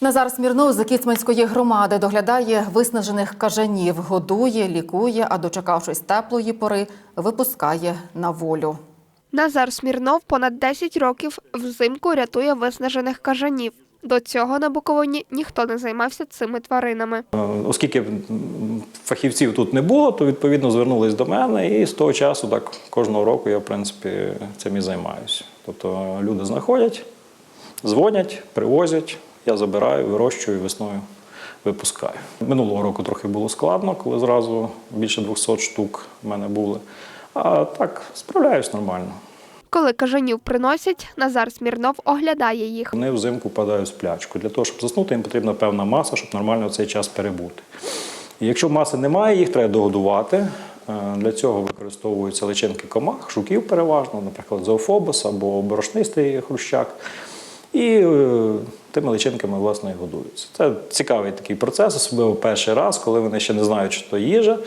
Назар Смірнов з Кіцманської громади доглядає виснажених кажанів, годує, лікує, а дочекавшись теплої пори, випускає на волю. Назар Смірнов понад 10 років взимку рятує виснажених кажанів. До цього на Буковині ніхто не займався цими тваринами. Е, Оскільки фахівців тут не було, то відповідно звернулись до мене, і з того часу так кожного року я в принципі цим і займаюся. Тобто люди знаходять, дзвонять, привозять, я забираю, вирощую весною. Випускаю. Минулого року трохи було складно, коли зразу більше 200 штук в мене були. А так справляюсь нормально. Коли кажанів приносять, Назар Смірнов оглядає їх. Вони взимку впадають в сплячку. Для того, щоб заснути, їм потрібна певна маса, щоб нормально цей час перебути. І якщо маси немає, їх треба догодувати. Е, Для цього використовуються личинки комах, жуків переважно, наприклад, зоофобос або борошнистий хрущак. І е, тими личинками власне і годуються. Це цікавий такий процес, особливо перший раз, коли вони ще не знають, що то їжа.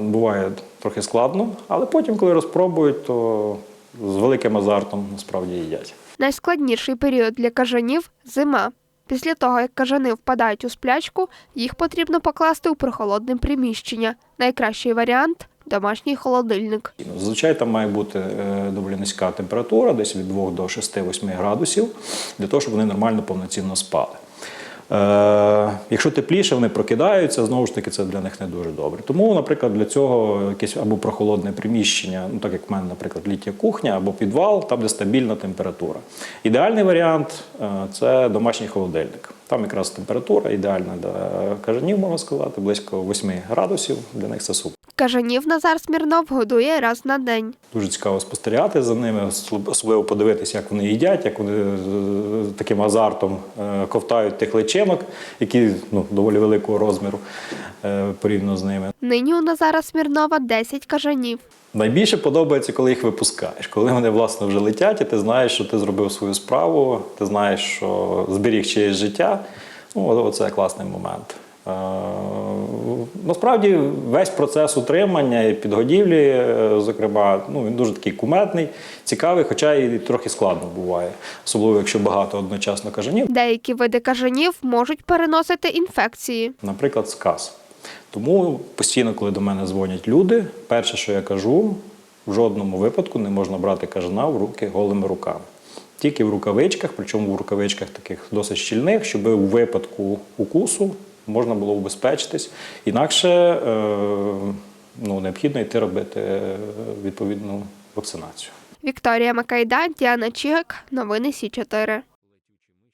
Буває трохи складно, але потім, коли розпробують, то з великим азартом насправді їдять. Найскладніший період для кажанів зима. Після того, як кажани впадають у сплячку, їх потрібно покласти у прохолодне приміщення. Найкращий варіант домашній холодильник. Зазвичай там має бути е, доволі низька температура, десь від 2 до 6-8 градусів, для того, щоб вони нормально повноцінно спали. Е, якщо тепліше, вони прокидаються, знову ж таки, це для них не дуже добре. Тому, наприклад, для цього якесь або прохолодне приміщення, ну так як в мене, наприклад, літня кухня або підвал, там де стабільна температура. Ідеальний варіант е, це домашній холодильник. Там якраз температура ідеальна для кажанів, можна сказати, близько 8 градусів. Для них це супер. Кажанів Назар Смірнов годує раз на день. Дуже цікаво спостерігати за ними, особливо подивитися, як вони їдять, як вони таким азартом е, ковтають тих личинок, які ну, доволі великого розміру е, порівняно з ними. Нині у Назара Смірнова 10 кажанів. Найбільше подобається, коли їх випускаєш, коли вони власне вже летять, і ти знаєш, що ти зробив свою справу, ти знаєш, що зберіг чиєсь життя. Ну, оце класний момент. Насправді весь процес утримання і підгодівлі, е, зокрема, ну, він дуже такий кумедний, цікавий, хоча і трохи складно буває, особливо якщо багато одночасно кажанів. Деякі види кажанів можуть переносити інфекції. наприклад, сказ. Тому постійно, коли до мене дзвонять люди, перше, що я кажу, в жодному випадку не можна брати кажана в руки голими руками. Тільки в рукавичках, причому в рукавичках таких досить щільних, щоб у випадку укусу можна було убезпечитись. Інакше е, ну, необхідно йти робити е, відповідну вакцинацію. Вікторія Макайда, Діана Чігак. Новини Сі 4